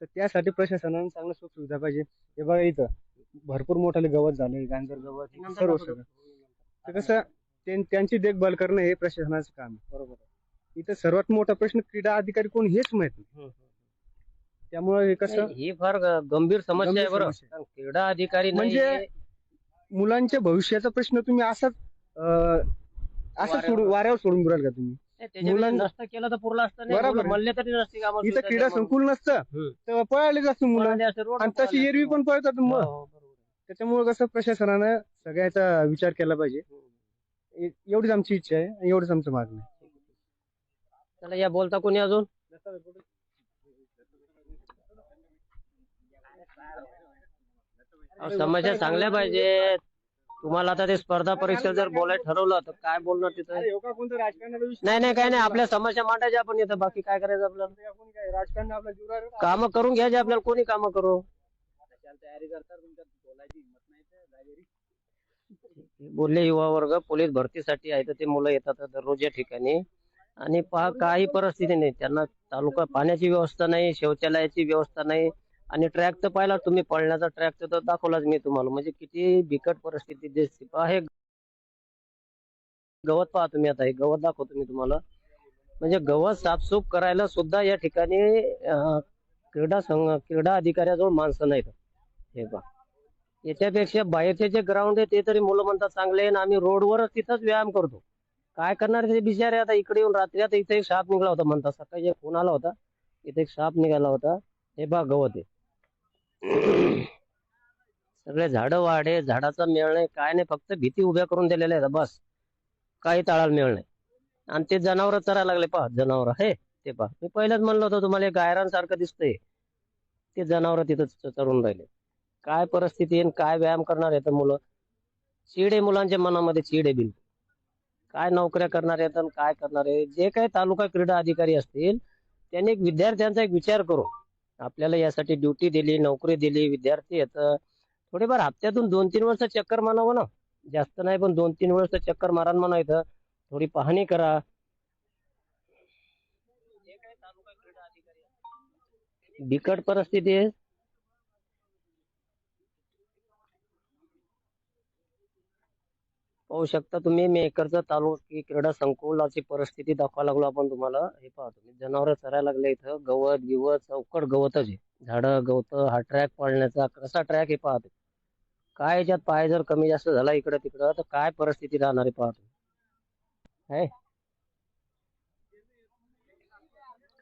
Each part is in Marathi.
तर त्यासाठी प्रशासनाने चांगलं सुख सुविधा पाहिजे. हे बघा इथं भरपूर मोठाले गवत झाले गांजर गवत सर्व सगळं. तर कसं त्यां- त्यांची देखभाल करणं हे प्रशासनाचं काम आहे. बरोबर. इथं सर्वात मोठा प्रश्न क्रीडा अधिकारी कोण हेच माहीत नाही. त्यामुळे हे कसं ही फार ग- गंभीर समस्या गंभीर आहे बरं. समस्या कारण क्रीडा अधिकारी म्हणजे मुलांच्या भविष्याचा प्रश्न तुम्ही असाच अं, असं वाऱ्यावर- सोडून वाऱ्यावर सोडून बुराल का तुम्ही? मुलांना- नष्ट केलं तर पुरलं असतं नाही बरोबर मुलं आहे. म्हणले तरी नसते कामं इथं क्रीडा त्यामुळे. संकुल नसतं हम्म. तर पळालेच असतं मुलं पळाले असे रोड आणि तशी एरवी पण पळतात हो, मग हो, बरोबर. त्याच्यामुळे कसं प्रशासनानं सगळ्याचा विचार केला पाहिजे ए- एवढीच आमची इच्छा आहे आणि एवढंच आमचं मागणं आहे चला या बोलता कोणी अजून अहो, समस्या चांगल्या पाहिजे तुम्हाला आता ते स्पर्धा परीक्षा जर बोलायला ठरवलं तर काय बोलणार तिथं? कोणतं राजकारणाला नाही नाही काय नाही आपल्या समस्या मांडायच्या आपण येतं बाकी काय करायचं आपल्याला? आपण काय राजकारण आपल्या जीवावर कामं करून घ्यायचे आपल्याला कोणी कामं करू? तयारी करतात बोलायची हिंमत नाही बोलले युवा वर्ग पोलीस भरतीसाठी आहे तर ते मुलं येतात दररोज या ठिकाणी. आणि पहा काही परिस्थिती नाही त्यांना तालुका पाण्याची व्यवस्था नाही शौचालयाची व्यवस्था नाही आणि ट्रॅक तर पाहिला तुम्ही पळण्याचा ट्रॅक तर दाखवलाच मी तुम्हाला. म्हणजे किती बिकट परिस्थिती दिसते हे गवत पहा तुम्ही आता हे गवत दाखवतो मी तुम्हाला. म्हणजे गवत साफसूफ करायला सुद्धा या ठिकाणी क्रीडा संघ क्रीडा अधिकाऱ्याजवळ माणसं नाहीत. हे पहा. याच्यापेक्षा बाहेरचे जे ग्राउंड आहे ते तरी मुलं म्हणतात चांगले आहे आम्ही रोडवरच तिथंच व्यायाम करतो. काय करणार ते बिचारे आता इकडे येऊन रात्री आता इथे एक साप निघाला होता म्हणतात. सकाळी एक फोन आला होता. इथे एक साप निघाला होता. हे बा गवत आहे. सगळे झाडं वाढे झाडाचा मेळ नाही काय नाही फक्त भीती उभ्या करून दिलेल्या आहेत बस. काही ताळाला मेळ नाही. आणि ते जनावर चरायला लागले पहा जनावर हे ते पहा. मी पहिलेच म्हणलं होतं तुम्हाला गायरांसारखं दिसतंय. ते जनावर तिथं चरून राहिले. काय परिस्थिती आहे आणि काय व्यायाम करणार आहेत मुलं? चीड आहे मुलांच्या मनामध्ये चीड आहे बिलकुल काय नोकऱ्या करणार आहेत आणि काय करणार आहे जे काही तालुका क्रीडा अधिकारी असतील त्यांनी एक विद्यार्थ्यांचा एक विचार करून आपल्याला यासाठी ड्युटी दिली नोकरी दिली विद्यार्थी येत थोडेफार हप्त्यातून दोन तीन वर्ष चक्कर मारावं ना. जास्त नाही पण दोन तीन वर्ष चक्कर मारा म्हणा इथं. थोडी पाहणी करा. बिकट परिस्थिती आहे. पाहू शकता. तुम्ही मेकरचा तालुकी क्रीडा संकुलाची परिस्थिती दाखवा लागलो आपण तुम्हाला. हे पहा तुम्ही. जनावर चरायला लागले इथं. गवत गिवत चौकट गवतच आहे. झाडं गवत हा ट्रॅक पाळण्याचा कसा ट्रॅक हे पाहतो काय याच्यात पाय जर कमी जास्त झाला इकडं तिकडं तर काय परिस्थिती राहणार आहे पाहतो है.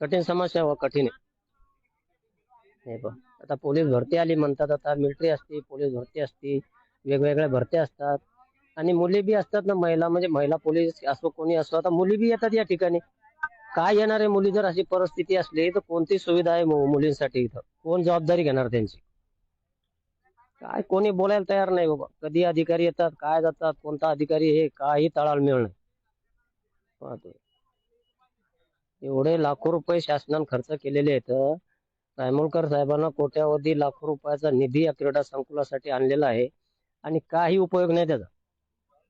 कठीण समस्या व कठीण आहे. हे पहा. आता पोलीस भरती आली म्हणतात. आता मिलिटरी असते पोलीस भरती असते. वेगवेगळ्या भरत्या असतात. आणि मुली बी असतात ना महिला म्हणजे महिला पोलीस असो कोणी असो आता मुली बी येतात या ठिकाणी. काय येणार आहे मुली? जर अशी परिस्थिती असली तर कोणती सुविधा आहे मुलींसाठी इथं? कोण जबाबदारी घेणार त्यांची? काय कोणी बोलायला तयार नाही बाबा. कधी अधिकारी येतात काय जातात कोणता अधिकारी हे काही तळाला मिळणार पाहतो एवढे लाखो रुपये शासनाने खर्च केलेले आहेत. रायमोलकर साहेबांना कोट्यावधी लाखो रुपयाचा निधी या क्रीडा संकुलासाठी आणलेला आहे. आणि काही उपयोग नाही त्याचा.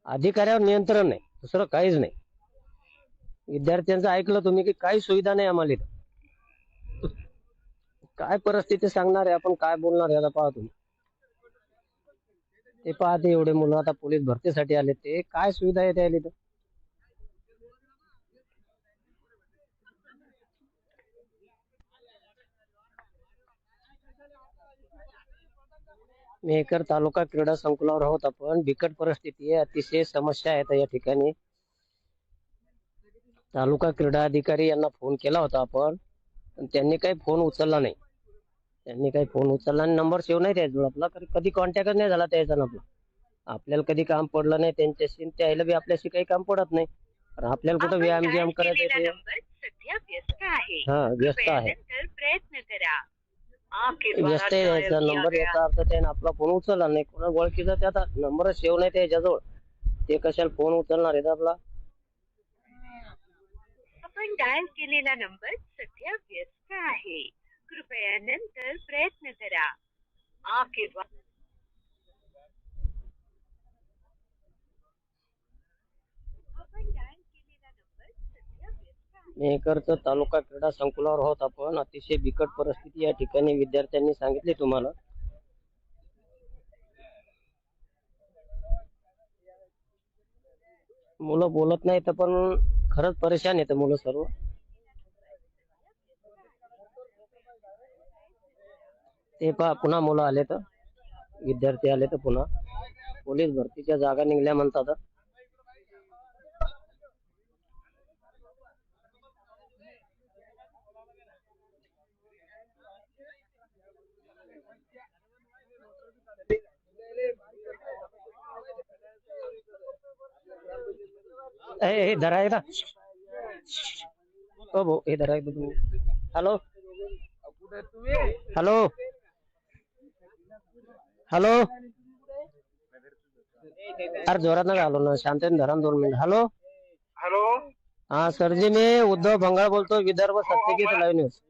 अधिकाऱ्यावर नियंत्रण नाही दुसरं काहीच नाही. विद्यार्थ्यांचं ऐकलं तुम्ही की काही सुविधा नाही आम्हाला इथं. काय परिस्थिती सांगणार आहे आपण काय बोलणार आहे आता पहा तुम्ही. ते पाहते एवढे मुलं आता पोलीस भरतीसाठी आले ते काय सुविधा आहे त्याला इथं? मेहकर तालुका क्रीडा संकुलावर आहोत आपण. बिकट परिस्थिती आहे. अतिशय समस्या आहेत या ठिकाणी. तालुका क्रीडा अधिकारी यांना फोन केला होता आपण. पण त्यांनी काही फोन उचलला नाही. त्यांनी काही फोन उचलला आणि नंबर सेव्ह नाही त्याच्याजवळ आपला. कधी- कधी कॉन्टॅक्ट नाही झाला त्याचा आपला. आपल्याला कधी काम पडलं नाही त्यांच्याशी त्याला बी आपल्याशी काही काम पडत नाही. आपल्याला कुठं व्यायाम व्यायाम करायचं हा व्यस्त आहे. प्रयत्न करा. व्यस्त आहे द्वारा याचा डायल नंबर याचा अर्थ त्याने आपला फोन उचलला नाही. कोणा ओळखीचा त्याचा नंबर सेव्ह नाही त्याच्याजवळ. ते कशाला फोन उचलणार आहेत आपला. आपण डायल केलेला नंबर सध्या व्यस्त आहे. कृपया नंतर प्रयत्न करा. आपके द्वारा आपण डायल केलेला नंबर सध्या व्यस्त आहे मेहकरचं तालुका क्रीडा संकुलावर आहोत आपण. अतिशय बिकट परिस्थिती या ठिकाणी विद्यार्थ्यांनी सांगितली तुम्हाला. मुलं बोलत नाही तर पण खरंच परेशान येतं मुलं सर्व. ते पहा पुन्हा मुलं आले तर विद्यार्थी आले तर पुन्हा. पोलीस भरतीच्या जागा निघल्या म्हणतात. हे धरा आहे हो भाऊ हे धरा तुम्ही हॅलो हॅलो हॅलो अरे जोरात नका आलो ना शांततेने धरा ना दोन मिनिट. हॅलो हॅलो हा सरजी मी उद्धव भंगाळ बोलतो विदर्भ सत्यगीत लाईव्ह न्यूज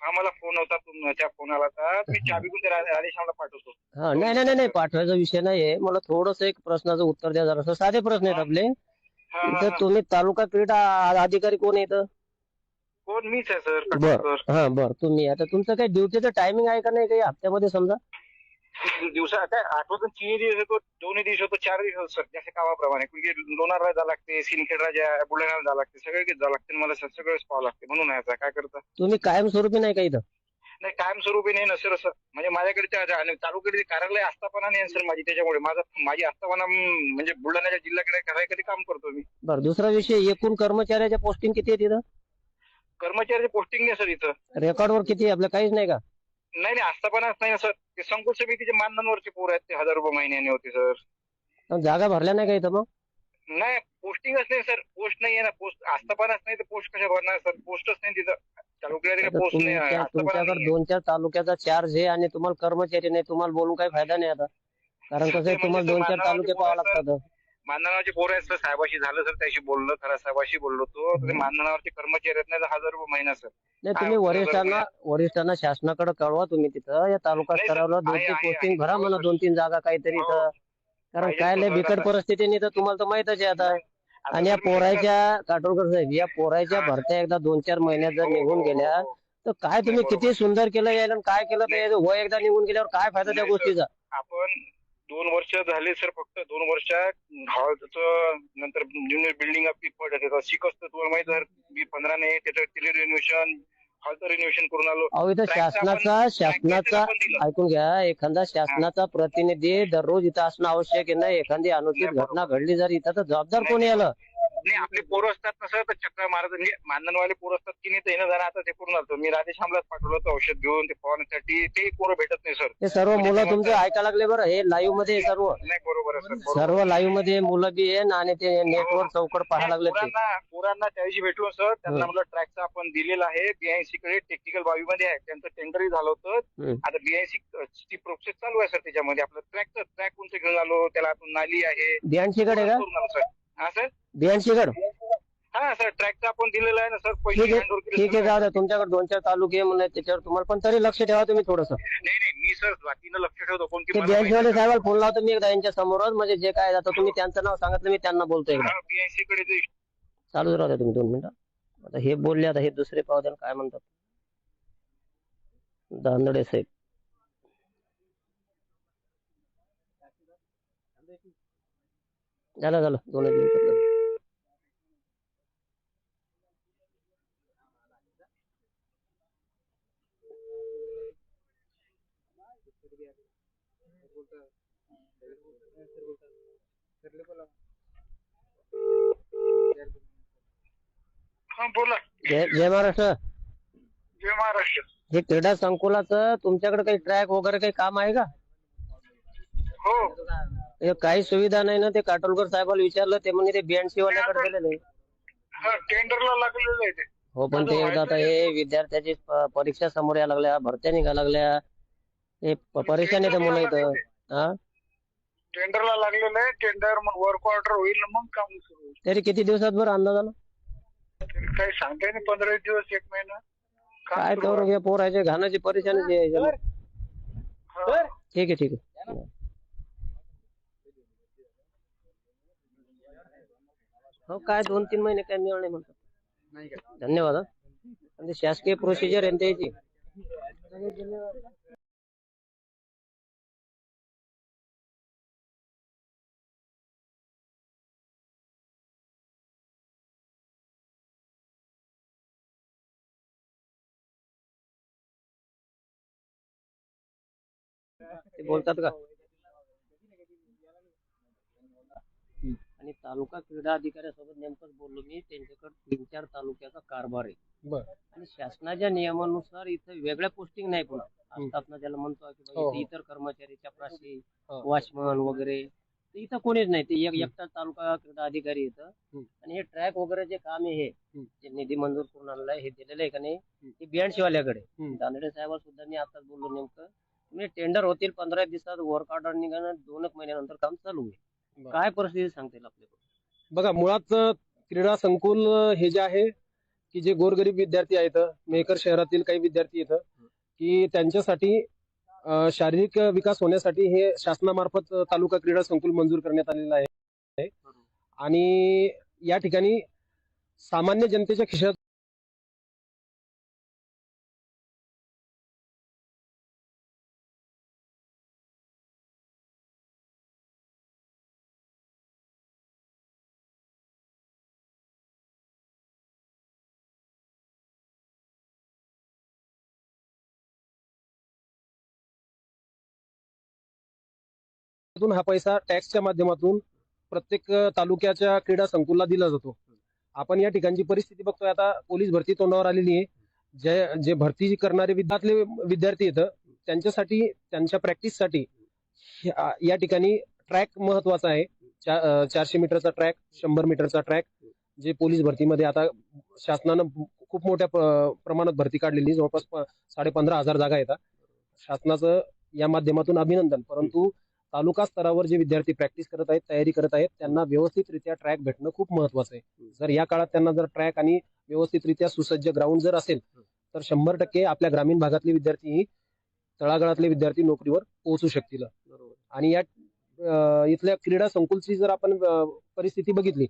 हा मला फोन होता तुमच्या फोनाला तर मी चाबी कोणत्या राधेश्यामला पाठवतो. हा नाही नाही नाही पाठवायचा विषय नाहीये. मला थोडस एक प्रश्नाचं उत्तर द्या जरा साधे प्रश्न आहेत आपले. इथं. तुम्ही तालुका क्रीडा अधिकारी कोण आहे इथं? कोण? मीच आहे सर. बर. सर हा बर. तुम्ही आता तुमचं काही ड्युटीचं टायमिंग आहे का नाही काही हप्त्यामध्ये समजा? दिवसा काय आठवड्यातून तीन दिवस येतो दोन्ही दिवस होतो चार दिवस होतो सर. जसे कामाप्रमाणे. कुठे लोणारला जावं लागते सिंदखेड राजा बुलढाण्याला जावं लागते सगळे जावं लागते मला सर सगळंच पाहावं लागते. म्हणून आहे आता काय करता? तुम्ही कायमस्वरूपी नाही का इथं? नाही कायमस्वरूपी नाही ना सर असं. म्हणजे माझ्याकडे त्या- आणि तालुक्याकडे कार्यालय आस्थापना नाही सर माझी त्याच्यामुळे माझा माझी आस्थापना म्हणजे बुलढाण्याच्या जिल्ह्याकडे करायकडे काम करतो मी. बर दुसरा विषय एकूण कर्मचाऱ्याच्या पोस्टिंग किती आहे तिथं कर्मचारी पोस्टिंग नाही सर इथं. रेकॉर्डवर किती आहे? आपलं काहीच नाही का? नाही नाही आस्थापनाच नाही सर. ते संकुल समितीचे मानधनवरचे पोर आहेत ते हजार रुपये महिन्याने होते सर. जागा भरल्या नाही का इथं मग? नाही पोस्टिंगच नाही सर पोस्ट नाही आहे ना पोस्ट आस्थापनाच नाही तर पोस्ट कशा भरणार सर पोस्टच नाही तिथं. तालुक्याला आता पोस्ट नाही तुमच्या आस्थापना तुमच्याकडे. दोन चार तालुक्याचा चार्ज आहे आणि तुम्हाला कर्मचारी नाही तुम्हाला बोलून काही फायदा नाही आता. कारण कसं आहे ते तुम्हाला म्हणजे दोन चार तालुके पाहावं लागतात. मानधनावरचे पोर आहेत सर साहेबाशी झालं सर त्याशी बोललो खरा साहेबाशी बोललो तो. तर ते मानधनावरचे कर्मचारी आहेत नाही तर हजार रुपये महिना सर नाही तुम्ही वरिष्ठांना वरिष्ठांना शासनाकडे कळवा तुम्ही तिथं. या तालुका नाही स्तरावर दोन आहे, तीन आहे, पोस्टिंग आहे. भरा म्हणा दोन तीन जागा काहीतरी हो. इथं. कारण काय लय तो बिकट आता. परिस्थितीने तर तुम्हाला तर माहितच आहे आता आणि या पोरायच्या काटोलकर साहेब या पोरायच्या हा. भरत्या एकदा दोन चार महिन्यात जर हो, निघून हो, गेल्या हो, हो. तर काय तुम्ही. किती सुंदर केलं यायला आणि काय केलं तर याचं वय एकदा निघून गेल्यावर काय फायदा त्या नाही. गोष्टीचा आपण दोन वर्ष झाले सर फक्त दोन वर्षात हॉलचं नंतर बिल्डिंग शिकस्त तुम्हाला माहीत मी पंधरा नाही त्याचं रिन्युएशन हॉलचं रिन्युएशन करून आलो. अहो इथं शासनाचा शासनाचा trackचं पण दिलं. ऐकून घ्या एखादा शासनाचा प्रतिनिधी दररोज इथं असणं आवश्यक आहे ना? एखादी अनुचित. घटना घडली जर इथं तर जबाबदार कोणी आलं? नाही आपले पोरं असतात सर तर चक्कर मारत म्हणजे मानधनवाले पोरं असतात की नाही ते येणं जाणं आता ते करून आलो मी राधेश्यामलाच पाठवलं होतं औषध घेऊन ते फवारण्यासाठी ते पोरं भेटत नाही सर. हे सर्व म्हणजे मुलं तुमचं ऐकायला लागले बरं हे लाईव्हमध्ये आहे सर्व. नाही बरोबर आहे सर बरोबर. सर्व लाईव्हमध्ये मुलं बी आहे आणि ते नेटवर चौकड पाहायला लागले ते. पोरांना पोरांना त्यादिवशी भेटलो सर त्यांना हं. म्हटलं ट्रॅकचं आपण दिलेलं आहे. बीआयसी कडे टेक्निकल बाबी मध्ये आहे. त्यांचं टेंडरही झालं होतं. हं. आता बीआयसी ची प्रोसेस चालू आहे सर त्याच्यामध्ये. आपलं ट्रॅकचं ट्रॅक कोणतं घेऊन आलो. त्याला आपण नाली आहे. बियाणशी कडे का? करून आलो सर. हा सर हा सर ट्रॅकचं आपण दिलेलं आहे ना सर ठीक पैसे आहे हँड केले ठीक आहे सर. जाऊ द्या तुमच्याकडे दोन चार तालुके आहे म्हणलं त्याच्यावर तुम्हाला पण तरी लक्ष ठेवा तुम्ही थोडस. नाही नाही मी सर लक्ष ठेवतो कोण की ते मला बियाणशी वाले माहिती साहेबाला फोन लावतो मी एकदा यांच्या समोरच म्हणजे जे काय आता तुम्ही त्यांचं नाव सांगितलं मी त्यांना बोलतो एकदा. कडे जे चालूच राहू द्या तुम्ही दोन मिनिटं. आता हे बोलले आता हे दुसरे पाहू द्या काय म्हणतात? दांदडे साहेब. झालं झालं. दोन एक मिनिटं झालं. हा बोला. जय जय महाराष्ट्र. जय महाराष्ट्र. हे क्रीडा संकुलाचं तुमच्याकडे काही ट्रॅक वगैरे काही काम आहे का? हो. हे काही सुविधा नाही ना ते काटोलकर साहेबाला विचारलं ते म्हणजे ते बीएनसी वाल्याकडे गेलेले. हा टेंडरला लागलेलं आहे ते हो पण ते एकदा आता हे विद्यार्थ्याची प- परीक्षा समोर या लागल्या भरत्या निघा लागल्या. हे प- परेशान येते मुलं इथं. हा टेंडरला लागलेलं आहे टेंडर मग वर्क ऑर्डर होईल ना मग काम सुरू होईल. तरी किती दिवसात बरं अंदाजानं काही सांगता नाही पंधरा दिवस एक महिना. काम काय सुरू करू घे पोरायचे घाण्याची परेशानी आहे याच्यानं. आहे. ठीक आहे ठीक आहे. हो काय दोन तीन महिने काय मिळणार नाही म्हणतात. नाही का? धन्यवाद हा. आणि ते शासकीय प्रोसिजर आहे ना त्याची? ते बोलतात का? आणि तालुका क्रीडा अधिकाऱ्यासोबत नेमकंच बोललो मी त्यांच्याकडे तीन चार तालुक्याचा कारभार आहे बर आणि शासनाच्या नियमानुसार इथं वेगळ्या पोस्टिंग नाही पुन्हा आस्थापना ज्याला म्हणतो की हो, इथं हो. इतर कर्मचारी चपराशी हो. वॉचमन वगैरे तर इथं कोणीच नाही ते एक एकटा तालुका क्रीडा अधिकारी इथं हम्म. आणि हे ट्रॅक वगैरे जे काम आहे हे हम्म. जे निधी मंजूर करून आणलंय हे दिलेलं आहे का नाही. ते बियाण शिवाल्याकडे हम्म. दानडे साहेब सुद्धा मी आताच बोललो नेमकं म्हणजे टेंडर होतील पंधरा दिवसात वर्क ऑर्डर निघालं दोन एक महिन्यानंतर काम चालू आहे. काय परिस्थिती सांगता येईल आपल्याकडे बघा मुळात अ, क्रीडा संकुल अ, हे जे आहे की जे गोरगरीब विद्यार्थी आहेत मेहकर शहरातील काही विद्यार्थी आहेत की त्यांच्यासाठी अ, शारीरिक विकास होण्यासाठी हे शासनामार्फत अ, तालुका क्रीडा संकुल मंजूर करण्यात आलेलं आहे. आणि या ठिकाणी सामान्य जनतेच्या खिशात हा पैसा टॅक्सच्या माध्यमातून प्रत्येक तालुक्याच्या क्रीडा संकुलला दिला जातो. आपण या ठिकाणची परिस्थिती बघतोय. आता पोलीस भरती तोंडावर आलेली आहे. जे जे भरती करणारे विद्यार्थले विद्यार्थी येतं त्यांच्यासाठी त्यांच्या प्रॅक्टिससाठी ह्या- या ठिकाणी ट्रॅक महत्त्वाचा आहे. चा- चारशे मीटरचा ट्रॅक शंभर मीटरचा ट्रॅक जे पोलीस भरतीमध्ये आता शासनानं खूप मोठ्या प्रमाणात भरती काढलेली जवळपास साडे पंधरा हजार जागा येतात शासनाचं या माध्यमातून अभिनंदन. परंतु तालुका स्तरावर जे विद्यार्थी प्रॅक्टिस करत आहेत तयारी करत आहेत त्यांना व्यवस्थितरित्या ट्रॅक भेटणं खूप महत्वाचं आहे. जर या काळात त्यांना जर ट्रॅक आणि व्यवस्थितरित्या सुसज्ज ग्राउंड जर असेल तर शंभर टक्के आपल्या ग्रामीण भागातले विद्यार्थी तळागाळातले विद्यार्थी नोकरीवर पोहोचू शकतील. आणि या इथल्या क्रीडा संकुलची जर आपण परिस्थिती बघितली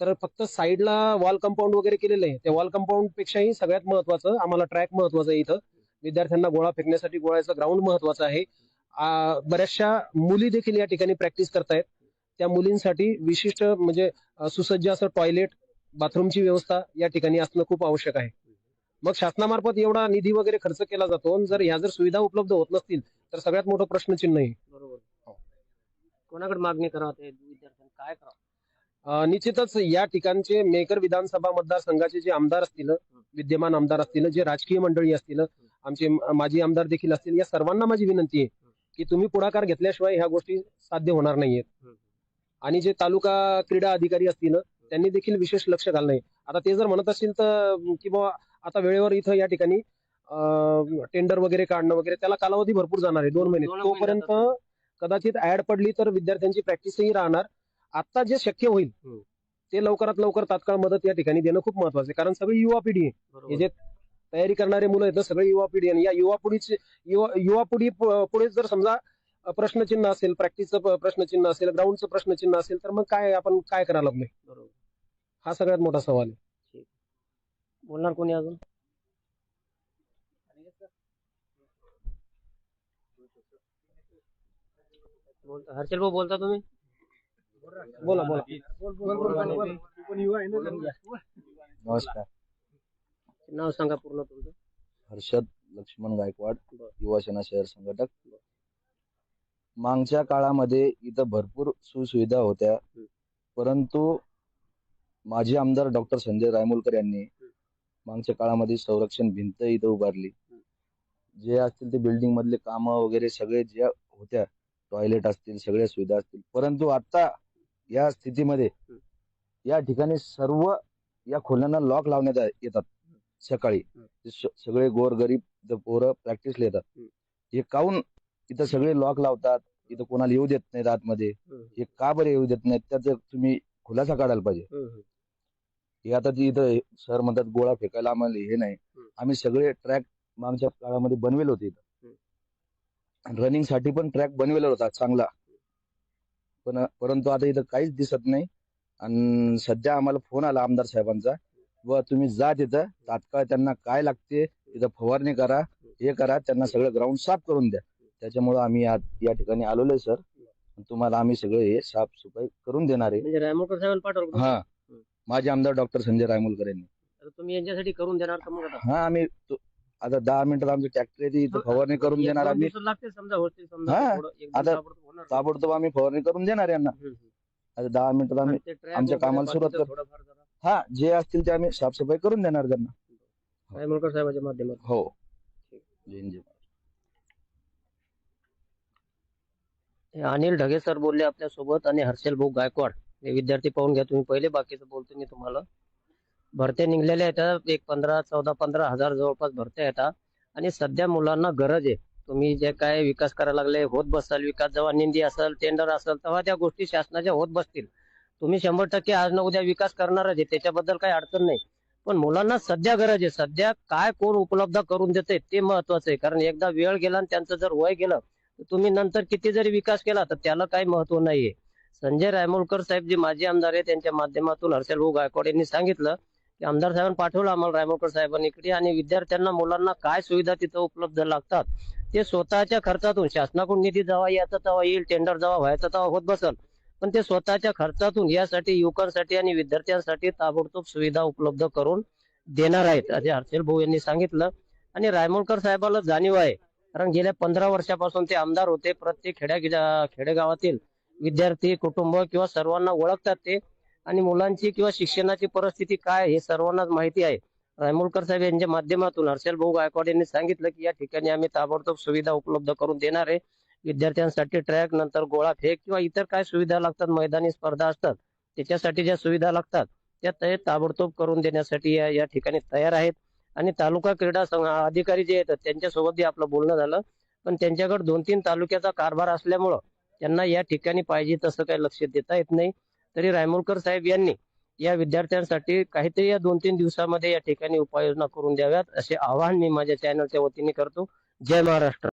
तर फक्त साईडला वॉल कंपाऊंड वगैरे केलेलं आहे. त्या वॉल कंपाऊंड पेक्षाही सगळ्यात महत्वाचं आम्हाला ट्रॅक महत्वाचं आहे इथं. विद्यार्थ्यांना गोळा फेकण्यासाठी गोळ्याचं ग्राउंड महत्वाचं आहे. बऱ्याचशा मुली देखील या ठिकाणी प्रॅक्टिस करतायत. त्या मुलींसाठी विशिष्ट म्हणजे सुसज्ज असं टॉयलेट बाथरूमची व्यवस्था या ठिकाणी असणं खूप आवश्यक आहे. मग शासनामार्फत एवढा निधी वगैरे खर्च केला जातो जर ह्या जर सुविधा उपलब्ध होत नसतील तर सगळ्यात मोठं प्रश्नचिन्ह आहे बरोबर. कोणाकडे मागणी करावं ते विद्यार्थ्यांना काय करावं? निश्चितच या ठिकाणचे मेकर विधानसभा मतदारसंघाचे जे आमदार असतील विद्यमान आमदार असतील जे राजकीय मंडळी असतील आमचे माजी आमदार देखील असतील या सर्वांना माझी विनंती आहे की तुम्ही पुढाकार घेतल्याशिवाय ह्या गोष्टी साध्य होणार नाहीयेत. आणि जे तालुका क्रीडा अधिकारी असतील त्यांनी देखील विशेष लक्ष घालणं आहे. आता ते जर म्हणत असतील तर की बाबा आता वेळेवर इथं या ठिकाणी टेंडर वगैरे काढणं वगैरे त्याला कालावधी भरपूर जाणार आहे दोन महिने. तोपर्यंत कदाचित ऍड पडली तर विद्यार्थ्यांची प्रॅक्टिसही राहणार. आता जे शक्य होईल. ते लवकरात लवकर तात्काळ मदत या ठिकाणी देणं खूप महत्वाचं आहे. कारण सगळी युवा पिढी आहे. जे तयारी करणारे मुलं आहेत ना सगळे युवा पिढी. आणि या युवा पिढीची युवा युवा पिढी पुढे जर समजा प्रश्नचिन्ह असेल प्रॅक्टिसचं प्रश्नचिन्ह असेल ग्राउंडचं प्रश्नचिन्ह असेल तर मग काय आपण काय करायला लागलोय? बरोबर. हा सगळ्यात मोठा सवाल आहे. बोलणार कोणी अजून? हर्षल भाऊ बोलता तुम्ही? बोला बोला. नमस्कार. नाव सांगा पूर्ण तुमचं. हर्षद लक्ष्मण गायकवाड बरं. युवा सेना शहर संघटक. मागच्या काळामध्ये इथं भरपूर सुविधा होत्या. परंतु माजी आमदार डॉक्टर संजय रायमुलकर यांनी मागच्या काळामध्ये संरक्षण भिंत इथं उभारली. जे असतील ते बिल्डिंग मधले काम वगैरे सगळे ज्या होत्या टॉयलेट असतील सगळ्या सुविधा असतील. परंतु आता या स्थितीमध्ये या ठिकाणी सर्व या खोल्यांना लॉक लावण्यात आ- येतात. सकाळी. ते स- सगळे गोरगरीब इथं पोरं प्रॅक्टिसला येतात हे. काऊन इथं सगळे लॉक लावतात? इथं कोणाला येऊ देत नाहीत आतमध्ये. हे का बरं येऊ देत नाहीत? त्याचा तुम्ही खुलासा काढायला पाहिजे. हे आता ती इथं सर म्हणतात गोळा फेकायला आम्हाला हे नाही. आम्ही सगळे ट्रॅक मागच्या काळामध्ये बनवेल होते इथं. रनिंगसाठी पण ट्रॅक बनवेला होता चांगला. पण परंतु आता इथं काहीच दिसत नाही. आणि सध्या आम्हाला फोन आला आमदार साहेबांचा. व तुम्ही जा तिथं. तात्काळ त्यांना काय लागते तिथं फवारणी करा हे करा त्यांना सगळं ग्राउंड साफ करून द्या. त्याच्यामुळं आम्ही या ठिकाणी आलेलो आहे सर तुम्हाला आम्ही सगळं हे साफसफाई करून देणार आहे. म्हणजे रायमोळकर साहेबांना पाठवलं? हा. माझे आमदार डॉक्टर संजय रायमुलकर यांनी. तुम्ही यांच्यासाठी करून देणार का मग आता? हा आम्ही आता दहा मिनिटात आमची ट्रॅक्टर येते फवारणी करून देणार आम्ही. आता ताबडतोब आम्ही फवारणी करून देणार यांना. आता दहा मिनिटात आम्ही आमच्या कामाला सुरुवात बाकीचं कर- थोडंफार जरा हा जे असतील ते आम्ही साफसफाई करून देणार त्यांना. रायमोळकर साहेबांच्या माध्यमातून. हो. हे अनिल ढगे सर बोलले आपल्यासोबत आणि हर्षल भाऊ गायकवाड. हे विद्यार्थी पाहून घ्या तुम्ही. पहिले बाकीचं बोलतो मी तुम्हाला. भरत्या निघलेल्या येतात एक पंधरा चौदा पंधरा हजार जवळपास भरत्या येतात आणि सध्या मुलांना गरज आहे. तुम्ही जे काय विकास करायला लागले होत बसाल विकास जेव्हा निंदी असेल टेंडर असेल तेव्हा त्या गोष्टी शासनाच्या होत बसतील. तुम्ही शंभर टक्के आज ना उद्या विकास करणारच आहे त्याच्याबद्दल काही अडचण नाही. पण मुलांना सध्या गरज आहे सध्या काय कोण उपलब्ध करून देते ते महत्वाचं आहे. कारण एकदा वेळ गेला आणि त्यांचं जर वय गेलं तर तुम्ही नंतर किती जरी विकास केला तर त्याला काही महत्त्व नाहीये. संजय रायमोलकर साहेब जे माजी आमदार आहे त्यांच्या माध्यमातून हर्षल भाऊ गायकवाड यांनी सांगितलं की आमदार साहेबांनी पाठवलं आम्हाला रायमोलकर साहेबांनी इकडे आणि विद्यार्थ्यांना मुलांना काय सुविधा तिथं उपलब्ध लागतात ते स्वतःच्या खर्चातून शासनाकडून निधी जावा याचा तवा येईल टेंडर जेव्हा व्हायचा तवा होत बसल. पण ते स्वतःच्या खर्चातून यासाठी युवकांसाठी आणि विद्यार्थ्यांसाठी ताबडतोब सुविधा उपलब्ध करून देणार आहेत असे हर्षल भाऊ यांनी सांगितलं. आणि रायमोलकर साहेबाला जाणीव आहे कारण गेल्या पंधरा वर्षापासून ते आमदार होते. प्रत्येक खेड्या खेडेगावातील विद्यार्थी कुटुंब किंवा सर्वांना ओळखतात ते. आणि मुलांची किंवा शिक्षणाची परिस्थिती काय आहे हे सर्वांनाच माहिती आहे. रायमोलकर साहेब यांच्या माध्यमातून हर्षल भाऊ गायकवाड यांनी सांगितलं की या ठिकाणी आम्ही ताबडतोब सुविधा उपलब्ध करून देणार आहे. विद्यार्थ्यांसाठी ट्रॅक नंतर गोळा फेक किंवा इतर काय सुविधा लागतात? मैदानी स्पर्धा असतात. त्याच्यासाठी ज्या सुविधा लागतात त्या ते ताबडतोब करून देण्यासाठी या या ठिकाणी तयार आहेत. आणि तालुका क्रीडा अधिकारी जे आहेत त्यांच्यासोबतही आपलं बोलणं झालं. पण त्यांच्याकडे दोन तीन तालुक्याचा कारभार असल्यामुळं त्यांना या ठिकाणी पाहिजे तसं काही लक्ष देता येत नाही. तरी रायमोलकर साहेब यांनी या विद्यार्थ्यांसाठी काहीतरी या दोन तीन दिवसामध्ये या ठिकाणी उपाययोजना करून द्याव्यात असे आवाहन मी माझ्या चॅनलच्या वतीने करतो. जय महाराष्ट्र.